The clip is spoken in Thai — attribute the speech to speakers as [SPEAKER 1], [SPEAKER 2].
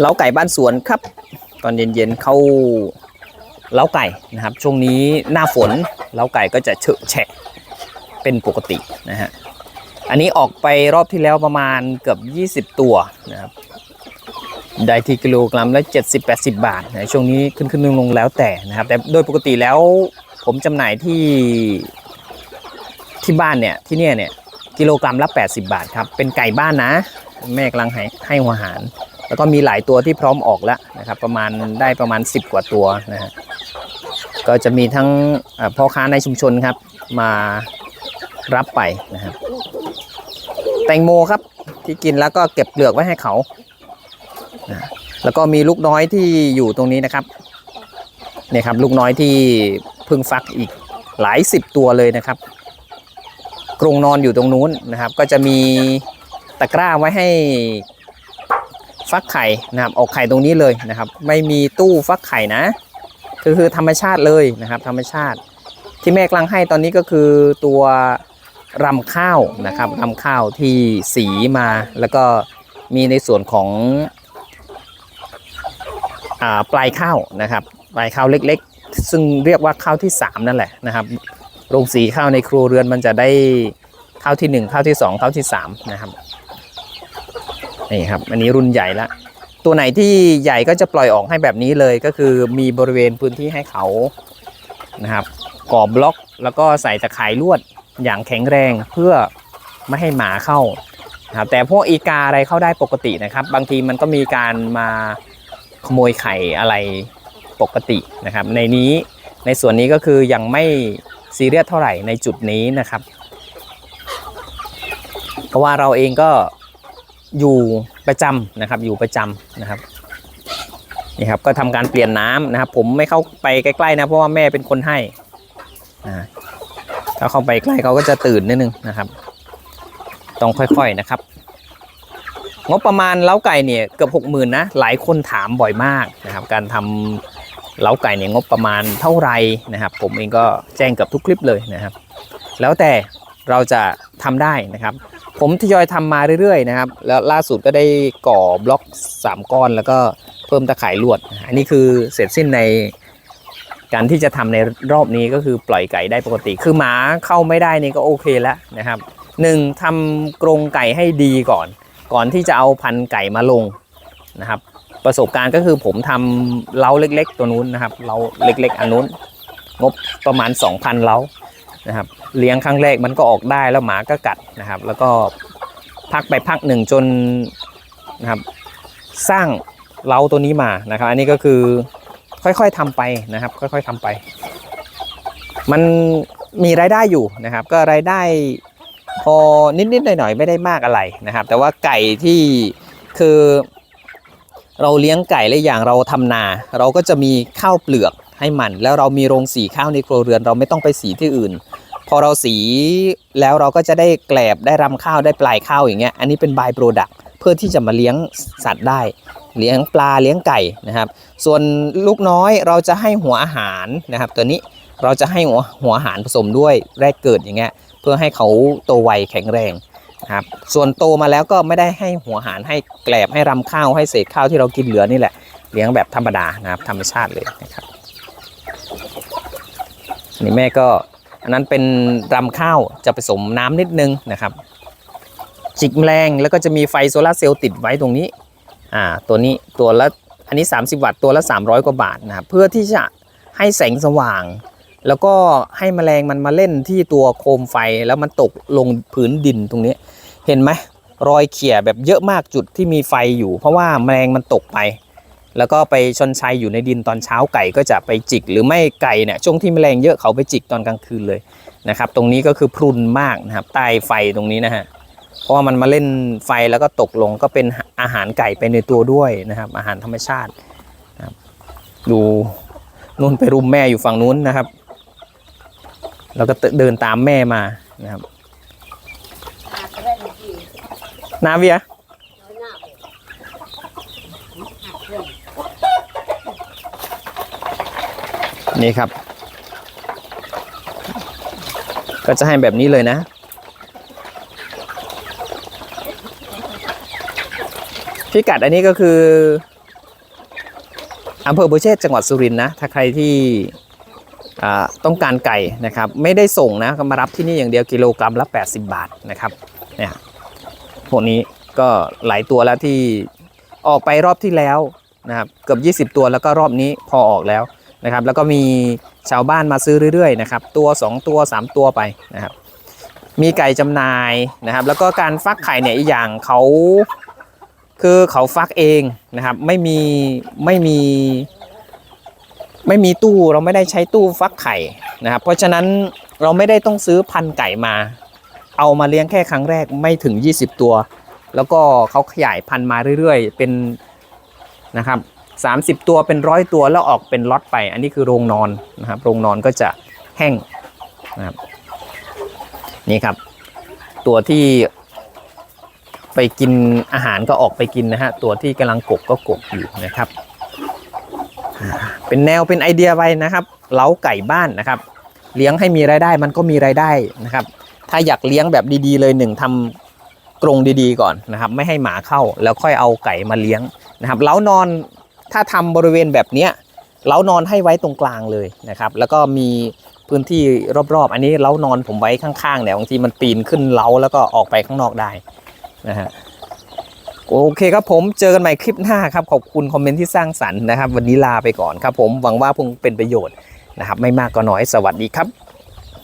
[SPEAKER 1] เล้าไก่บ้านสวนครับ ตอนเย็นๆเข้าเล้าไก่นะครับ ช่วงนี้หน้าฝนเล้าไก่ก็จะเฉอะแฉะเป็นปกตินะฮะอันนี้ออกไปรอบที่แล้วประมาณเกือบ 20 ตัวนะครับได้ที่กิโลกรัมละ70-80 บาทนะช่วงนี้ขึ้นขึ้นลงลงแล้วแต่นะครับ แต่โดยปกติแล้วผมจำหน่ายที่ที่บ้านเนี่ยที่เนี่ยเนี่ยกิโลกรัมละ 80 บาทครับ เป็นไก่บ้านนะ แม่กำลังให้ให้หัวอาหาร แล้วก็มีหลายตัวที่พร้อมออกแล้วนะครับ ประมาณได้ประมาณ 10 กว่าตัวนะฮะก็จะมีทั้งพ่อค้าในชุมชนครับ มารับไปนะครับแตงโมครับที่กินแล้วก็เก็บเปลือกไว้ให้เขานะแล้วก็มีลูกน้อยที่อยู่ตรงนี้นะครับเนี่ยครับลูกน้อยที่เพิ่งฟักอีกหลายสิบตัวเลยนะครับ กรงนอนอยู่ตรงนู้นนะครับ ก็จะมีตะกร้าไว้ให้ ฟักไข่นะครับออกไข่ตรงนี้เลยนะครับ ไม่มีตู้ฟักไข่นะคือคือธรรมชาติเลยนะครับ ธรรมชาติ ที่แม่กำลังให้ตอนนี้ก็คือตัวรำข้าวนะครับรำข้าวที่สีมาแล้วก็มีในส่วนของอปลายข้าวนะครับ ปลายข้าวเล็กๆ ซึ่งเรียกว่าข้าวที่ 3 นั่นแหละนะครับโรงสีข้าวในครัวเรือนมันจะได้ข้าวที่ 1 ข้าวที่ 2 ข้าวที่3นะครับ นี่ครับ อันนี้รุ่นใหญ่ละ ตัวไหนที่ใหญ่ก็จะปล่อยออกให้แบบนี้เลยก็คือมีบริเวณพื้นที่ให้เขานะครับก่อบล็อกแล้วก็ใส่ตะข่ายลวดอย่างแข็งแรงเพื่อไม่ให้หมาเข้าครับแต่พวกอีกาอะไรเข้าได้ปกตินะครับ บางทีมันก็มีการมาขโมยไข่อะไรปกตินะครับ ในนี้ในส่วนนี้ก็คือยังไม่ซีเรียสเท่าไหร่ในจุดนี้นะครับ เพราะว่าเราเองก็ อยู่ประจำนะครับ อยู่ประจำนะครับนี่ครับก็ทำการเปลี่ยนน้ำนะครับ ผมไม่เข้าไปใกล้ๆนะเพราะว่าแม่เป็นคนให้ถ้าเข้าไปใกล้เขาก็จะตื่นนิดนึงนะครับ ต้องค่อยๆนะครับงบประมาณเล้าไก่เนี่ยเกือบหกหมื่นนะหลายคนถามบ่อยมากนะครับ การทำเล้าไก่เนี่ยงบประมาณเท่าไหร่นะครับ ผมเองก็แจ้งกับทุกคลิปเลยนะครับ แล้วแต่เราจะทำได้นะครับ ผมทยอยทำมาเรื่อยๆนะครับ แล้วล่าสุดก็ได้ก่อบล็อก 3 ก้อนแล้วก็เพิ่มตะข่ายลวด อันนี้คือเสร็จสิ้นในการที่จะทำในรอบนี้ก็คือปล่อยไก่ได้ปกติ คือหมาเข้าไม่ได้นี่ก็โอเคแล้วนะครับหนึ่งทำกรงไก่ให้ดีก่อน ก่อนที่จะเอาพันไก่มาลงนะครับ ประสบการณ์ก็คือผมทำเล้าเล็ก ๆ ตัวนู้นนะครับเล้าเล็ก ๆ อันนู้นงบประมาณ 2,000เล้านะครับ เลี้ยงครั้งแรกมันก็ออกได้แล้วหมาก็กัดนะครับ แล้วก็พักไปพักหนึ่งจนนะครับสร้างเล้าตัวนี้มานะครับ อันนี้ก็คือค่อยๆทำไปนะครับ ค่อยๆทำไป มันมีรายได้อยู่นะครับ ก็รายได้พอนิดๆหน่อยๆไม่ได้มากอะไรนะครับ แต่ว่าไก่ที่คือเราเลี้ยงไก่และอย่างเราทำนา เราก็จะมีข้าวเปลือกให้มัน แล้วเรามีโรงสีข้าวในครัวเรือน เราไม่ต้องไปสีที่อื่น พอเราสีแล้วเราก็จะได้แกลบได้รำข้าวได้ปลายข้าวอย่างเงี้ยอันนี้เป็นบายโปรดักต์เพื่อที่จะมาเลี้ยงสัตว์ได้ เลี้ยงปลาเลี้ยงไก่นะครับ ส่วนลูกน้อยเราจะให้หัวอาหารนะครับ ตัวนี้เราจะให้หัวหัวอาหารผสมด้วยแรกเกิดอย่างเงี้ยเพื่อให้เขาโตไวแข็งแรงนะครับส่วนโตมาแล้วก็ไม่ได้ให้หัวอาหารให้แกลบให้รำข้าวให้เศษข้าวที่เรากินเหลือนี่แหละเลี้ยงแบบธรรมดานะครับธรรมชาติเลยนะครับนี่แม่ก็ อันนั้นเป็นรำข้าวจะผสมน้ำนิดนึงนะครับ จิกแมลงแล้วก็จะมีไฟโซลาเซลล์ติดไว้ตรงนี้อ่าตัวนี้ตัวละอันนี้ 30 วัตต์ตัวละ 300 กว่าบาทนะครับเพื่อที่จะให้แสงสว่าง แล้วก็ให้แมลงมันมาเล่นที่ตัวโคมไฟแล้วมันตกลงพื้นดินตรงนี้เห็นไหมรอยเขี่ยแบบเยอะมากจุดที่มีไฟอยู่ เพราะว่าแมลงมันตกไป แล้วก็ไปชนชัยอยู่ในดินตอนเช้าไก่ก็จะไปจิก หรือไม่ไก่เนี่ยช่วงที่แมลงเยอะเขาไปจิกตอนกลางคืนเลยนะครับ ตรงนี้ก็คือพรุนมากนะครับใต้ไฟตรงนี้นะฮะเพราะว่ามันมาเล่นไฟแล้วก็ตกลงก็เป็นอาหารไก่ไปในตัวด้วยนะครับ อาหารธรรมชาตินะครับดูนุ่นไปรุมแม่อยู่ฝั่งนู้นนะครับ แล้วก็เดินตามแม่มานะครับนาเวีย นี่ครับ ก็จะให้แบบนี้เลยนะพิกัดอันนี้ก็คืออำเภอบัวเชษจังหวัดสุรินทร์นะ ถ้าใครที่ต้องการไก่นะครับ ไม่ได้ส่งนะก็มารับที่นี่อย่างเดียวกิโลกรัมละ 80 บาทนะครับเนี่ยพวกนี้ก็หลายตัวแล้วที่ออกไปรอบที่แล้ว นะครับเกือบ20 ตัวแล้วก็รอบนี้พอออกแล้วนะครับ แล้วก็มีชาวบ้านมาซื้อเรื่อยๆนะครับตัว 2 ตัว 3 ตัวไปนะครับ มีไก่จำหน่ายนะครับ แล้วก็การฟักไข่เนี่ยอีกอย่างเขาคือเขาฟักเองนะครับไม่มีไม่มีไม่มีตู้เราไม่ได้ใช้ตู้ฟักไข่นะครับ เพราะฉะนั้นเราไม่ได้ต้องซื้อพันไก่มา เอามาเลี้ยงแค่ครั้งแรกไม่ถึง 20 ตัว แล้วก็เขาขยายพันธุ์มาเรื่อยๆ เป็น นะครับ 30 ตัวเป็นร้อยตัวแล้วออกเป็นล็อตไป อันนี้คือโรงนอนนะครับ โรงนอนก็จะแห้งนะครับนี่ครับ ตัวที่ไปกินอาหารก็ออกไปกินนะฮะ ตัวที่กำลังกกก็กกอยู่นะครับ เป็นแนวเป็นไอเดียไปนะครับ เล้าไก่บ้านนะครับ เลี้ยงให้มีรายได้มันก็มีรายได้นะครับ ถ้าอยากเลี้ยงแบบดีๆเลยหนึ่งทำกรงดีๆก่อนนะครับ ไม่ให้หมาเข้าแล้วค่อยเอาไก่มาเลี้ยง นะครับเล้านอนถ้าทำบริเวณแบบเนี้ยเล้านอนให้ไว้ตรงกลางเลยนะครับ แล้วก็มีพื้นที่รอบๆ อันนี้เล้านอนผมไว้ข้างๆเนี่ยบางทีมันปีนขึ้นเล้าแล้วก็ออกไปข้างนอกได้นะฮะโอเคครับผมเจอกันใหม่คลิปหน้าครับ ขอบคุณคอมเมนต์ที่สร้างสรรค์นะครับ วันนี้ลาไปก่อนครับผมหวังว่าคงเป็นประโยชน์นะครับ ไม่มากก็น้อยสวัสดีครับ